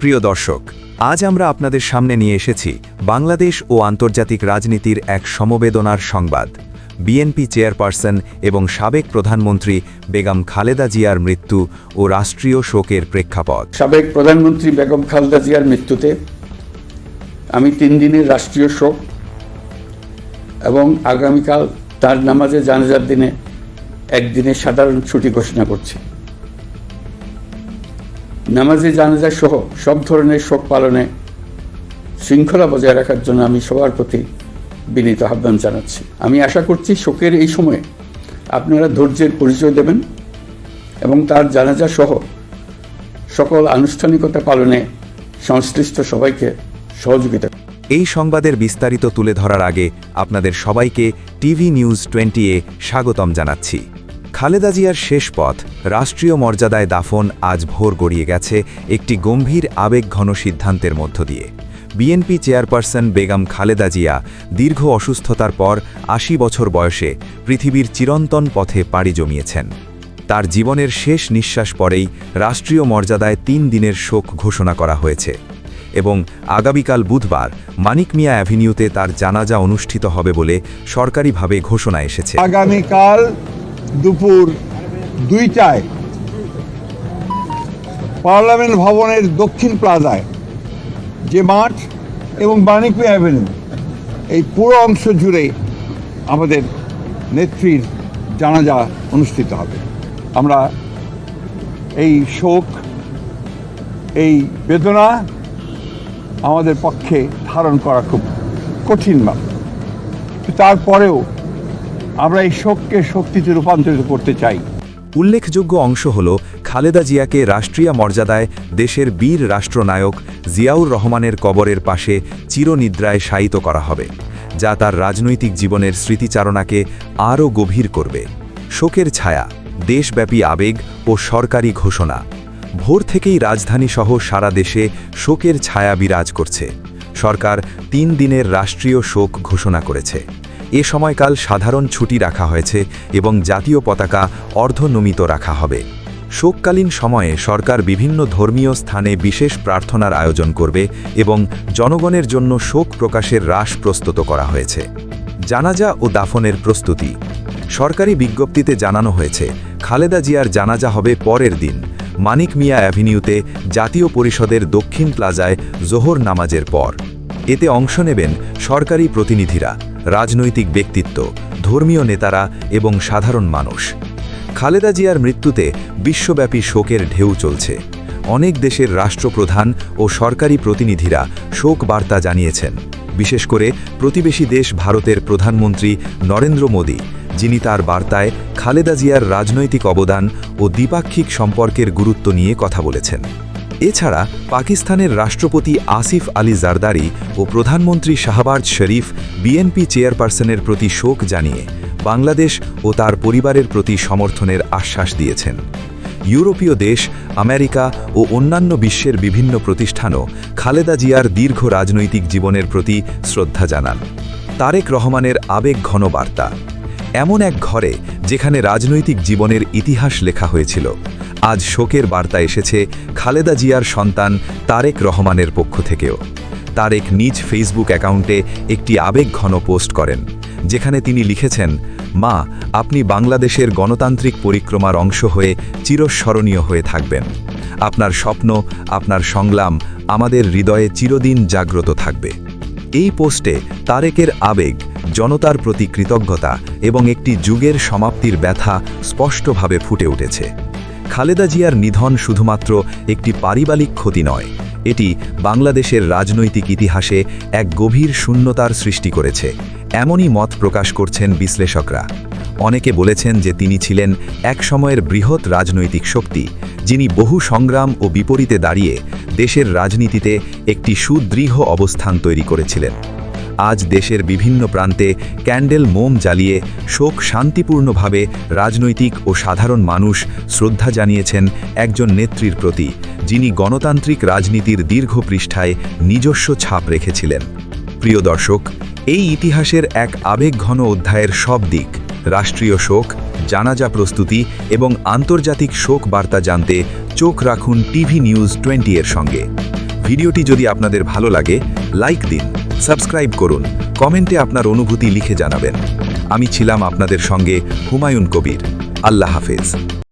প্রিয় দর্শক, আজ আমরা আপনাদের সামনে নিয়ে এসেছি বাংলাদেশ ও আন্তর্জাতিক রাজনীতির এক সমবেদনার সংবাদ। বিএনপি চেয়ারপারসন এবং সাবেক প্রধানমন্ত্রী বেগম খালেদা জিয়ার মৃত্যু ও রাষ্ট্রীয় শোকের প্রেক্ষাপট। সাবেক প্রধানমন্ত্রী বেগম খালেদা জিয়ার মৃত্যুতে আমি তিন দিনের রাষ্ট্রীয় শোক এবং আগামীকাল তার নামাজে জানাজার দিনে একদিনের সাধারণ ছুটি ঘোষণা করছি। নামাজে জানাজা সহ সব ধরনের শোক পালনে শৃঙ্খলা বজায় রাখার জন্য আমি সবার প্রতি বিনীত আহ্বান জানাচ্ছি। আমি আশা করছি শোকের এই সময়ে আপনারা ধৈর্যের পরিচয় দেবেন এবং তার জানাজা সহ সকল আনুষ্ঠানিকতা পালনে সংশ্লিষ্ট সবাইকে সহযোগিতা এই সংবাদের বিস্তারিত তুলে ধরার আগে আপনাদের সবাইকে টিভি নিউজ টোয়েন্টি এ স্বাগতম জানাচ্ছি। খালেদা জিয়ার শেষ পথ, রাষ্ট্রীয় মর্যাদায় দাফন আজ ভোর গড়িয়ে গেছে একটি গম্ভীর আবেগঘন সিদ্ধান্তের মধ্য দিয়ে। বিএনপি চেয়ারপারসন বেগম খালেদা জিয়া দীর্ঘ অসুস্থতার পর আশি বছর বয়সে পৃথিবীর চিরন্তন পথে পাড়ি জমিয়েছেন। তার জীবনের শেষ নিঃশ্বাস পরেই রাষ্ট্রীয় মর্যাদায় তিন দিনের শোক ঘোষণা করা হয়েছে এবং আগামীকাল বুধবার মানিক মিয়া অ্যাভিনিউতে তার জানাজা অনুষ্ঠিত হবে বলে সরকারিভাবে ঘোষণা এসেছে। আগামীকাল দুপুর দুইটায় পার্লামেন্ট ভবনের দক্ষিণ প্লাজায় যে মাঠ এবং বাণিজ্য অ্যাভিনিউ, এই পুরো অংশ জুড়ে আমাদের নেত্রীর জানাজা অনুষ্ঠিত হবে। আমরা এই শোক, এই বেদনা আমাদের পক্ষে ধারণ করা খুব কঠিন ব্যাপার। তারপরেও আমরা এই শোককে শক্তিতে রূপান্তরিত করতে চাই। উল্লেখযোগ্য অংশ হল খালেদা জিয়াকে রাষ্ট্রীয় মর্যাদায় দেশের বীর রাষ্ট্রনায়ক জিয়াউর রহমানের কবরের পাশে চিরনিদ্রায় শায়িত করা হবে, যা তার রাজনৈতিক জীবনের স্মৃতিচারণাকে আরও গভীর করবে। শোকের ছায়া, দেশব্যাপী আবেগ ও সরকারি ঘোষণা, ভোর থেকেই রাজধানীসহ সারা দেশে শোকের ছায়া বিরাজ করছে। সরকার তিন দিনের রাষ্ট্রীয় শোক ঘোষণা করেছে। এ সময়কাল সাধারণ ছুটি রাখা হয়েছে এবং জাতীয় পতাকা অর্ধনমিত রাখা হবে। শোককালীন সময়ে সরকার বিভিন্ন ধর্মীয় স্থানে বিশেষ প্রার্থনার আয়োজন করবে এবং জনগণের জন্য শোক প্রকাশের হ্রাস প্রস্তুত করা হয়েছে। জানাজা ও দাফনের প্রস্তুতি। সরকারি বিজ্ঞপ্তিতে জানানো হয়েছে, খালেদা জিয়ার জানাজা হবে পরের দিন। মানিক মিয়া অ্যাভিনিউতে জাতীয় পরিষদের দক্ষিণ প্লাজায় জোহর নামাজের পর। এতে অংশ নেবেন সরকারি প্রতিনিধিরা। রাজনৈতিক ব্যক্তিত্ব, ধর্মীয় নেতারা এবং সাধারণ মানুষ। খালেদা জিয়ার মৃত্যুতে বিশ্বব্যাপী শোকের ঢেউ চলছে। অনেক দেশের রাষ্ট্রপ্রধান ও সরকারি প্রতিনিধিরা শোক বার্তা জানিয়েছেন। বিশেষ করে প্রতিবেশী দেশ ভারতের প্রধানমন্ত্রী নরেন্দ্র মোদী, যিনি তার বার্তায় খালেদা জিয়ার রাজনৈতিক অবদান ও দ্বিপাক্ষিক সম্পর্কের গুরুত্ব নিয়ে কথা বলেছেন। এছাড়া পাকিস্তানের রাষ্ট্রপতি আসিফ আলী জারদারি ও প্রধানমন্ত্রী শাহবাজ শরীফ বিএনপি চেয়ারপারসনের প্রতি শোক জানিয়ে বাংলাদেশ ও তার পরিবারের প্রতি সমর্থনের আশ্বাস দিয়েছেন। ইউরোপীয় দেশ, আমেরিকা ও অন্যান্য বিশ্বের বিভিন্ন প্রতিষ্ঠানও খালেদা জিয়ার দীর্ঘ রাজনৈতিক জীবনের প্রতি শ্রদ্ধা জানান। তারেক রহমানের আবেগ ঘন বার্তা। এমন এক ঘরে যেখানে রাজনৈতিক জীবনের ইতিহাস লেখা হয়েছিল। আজ শোকের বার্তা এসেছে খালেদা জিয়ার সন্তান তারেক রহমানের পক্ষ থেকেও। তারেক নিজ ফেসবুক অ্যাকাউন্টে একটি আবেগঘন পোস্ট করেন, যেখানে তিনি লিখেছেন, মা, আপনি বাংলাদেশের গণতান্ত্রিক পরিক্রমার অংশ হয়ে চিরস্মরণীয় হয়ে থাকবেন। আপনার স্বপ্ন, আপনার সংগ্রাম আমাদের হৃদয়ে চিরদিন জাগ্রত থাকবে। এই পোস্টে তারেকের আবেগ, জনতার প্রতি কৃতজ্ঞতা এবং একটি যুগের সমাপ্তির ব্যথা স্পষ্টভাবে ফুটে উঠেছে। খালেদা জিয়ার নিধন শুধুমাত্র একটি পারিবারিক ক্ষতি নয়, এটি বাংলাদেশের রাজনৈতিক ইতিহাসে এক গভীর শূন্যতার সৃষ্টি করেছে, এমনই মত প্রকাশ করছেন বিশ্লেষকরা। অনেকে বলেছেন যে তিনি ছিলেন এক সময়ের বৃহৎ রাজনৈতিক শক্তি, যিনি বহু সংগ্রাম ও বিপরীতে দাঁড়িয়ে দেশের রাজনীতিতে একটি সুদৃঢ় অবস্থান তৈরি করেছিলেন। আজ দেশের বিভিন্ন প্রান্তে ক্যান্ডেল মোম জ্বালিয়ে শোক শান্তিপূর্ণভাবে রাজনৈতিক ও সাধারণ মানুষ শ্রদ্ধা জানিয়েছেন একজন নেত্রীর প্রতি, যিনি গণতান্ত্রিক রাজনীতির দীর্ঘ পৃষ্ঠায় নিজস্ব ছাপ রেখেছিলেন। প্রিয় দর্শক, এই ইতিহাসের এক আবেগঘন অধ্যায়ের সব দিক, রাষ্ট্রীয় শোক, জানাজা প্রস্তুতি এবং আন্তর্জাতিক শোক বার্তা জানতে চোখ রাখুন টিভি নিউজ টোয়েন্টি এর সঙ্গে। ভিডিওটি যদি আপনাদের ভালো লাগে, লাইক দিন। সাবস্ক্রাইব করুন, কমেন্টে আপনার অনুভূতি লিখে জানাবেন। আমি ছিলাম আপনাদের সঙ্গে হুমায়ুন কবির। আল্লাহ হাফেজ।